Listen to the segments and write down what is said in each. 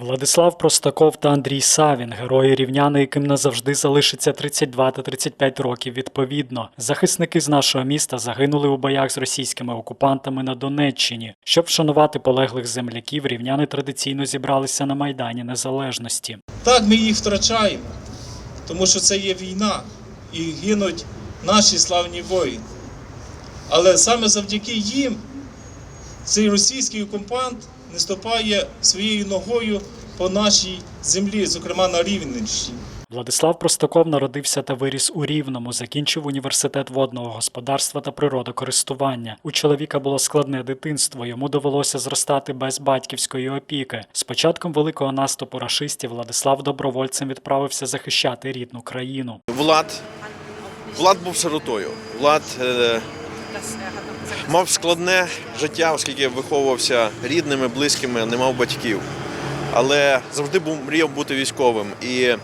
Владислав Простаков та Андрій Савін, герої рівняни, яким назавжди залишиться 32 та 35 років відповідно. Захисники з нашого міста загинули у боях з російськими окупантами на Донеччині. Щоб вшанувати полеглих земляків, рівняни традиційно зібралися на Майдані Незалежності. Так, ми їх втрачаємо, тому що це є війна і гинуть наші славні воїни. Але саме завдяки їм цей російський окупант не ступає своєю ногою по нашій землі, зокрема на Рівненщині. Владислав Простаков народився та виріс у Рівному, закінчив університет водного господарства та природокористування. У чоловіка було складне дитинство, йому довелося зростати без батьківської опіки. З початком великого наступу рашистів Владислав добровольцем відправився захищати рідну країну. Влад, Влад був сиротою. Влад е, мав складне життя, оскільки виховувався рідними, близькими, не мав батьків. Але завжди був мріяв бути військовим і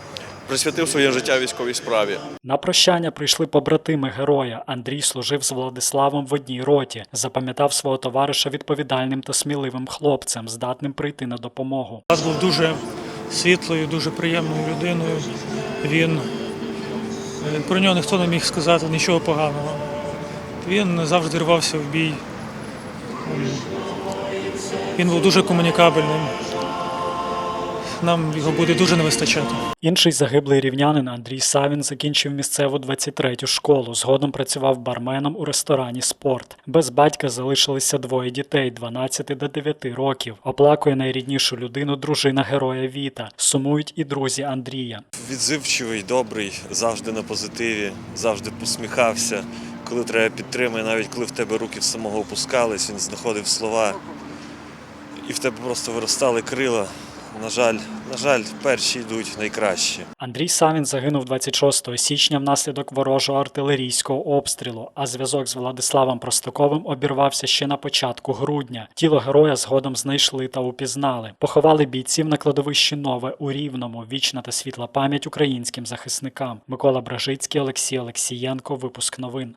присвятив своє життя військовій справі. На прощання прийшли побратими героя. Андрій служив з Владиславом в одній роті, запам'ятав свого товариша відповідальним та сміливим хлопцем, здатним прийти на допомогу. Влад був дуже світлою, дуже приємною людиною. Він е, про нього ніхто не міг сказати нічого поганого. Він завжди рвався в бій. Він був дуже комунікабельним. Нам його буде дуже не вистачати. Інший загиблий рівнянин Андрій Савін закінчив місцеву 23-ю школу. Згодом працював барменом у ресторані Спорт. Без батька залишилися двоє дітей 12 до 9 років. Оплакує найріднішу людину дружина героя Віта. Сумують і друзі Андрія. Відзивчивий, добрий, завжди на позитиві, завжди посміхався. Коли треба підтримує, навіть коли в тебе руки в самого опускались, він знаходив слова, і в тебе просто виростали крила. На жаль, на жаль, перші йдуть найкращі. Андрій Савін загинув 26 січня внаслідок ворожого артилерійського обстрілу, а зв'язок з Владиславом Простаковим обірвався ще на початку грудня. Тіло героя згодом знайшли та упізнали. Поховали бійців на кладовищі Нове у Рівному. Вічна та світла пам'ять українським захисникам. Микола Бражицький, Олексій Олексієнко. Випуск новин.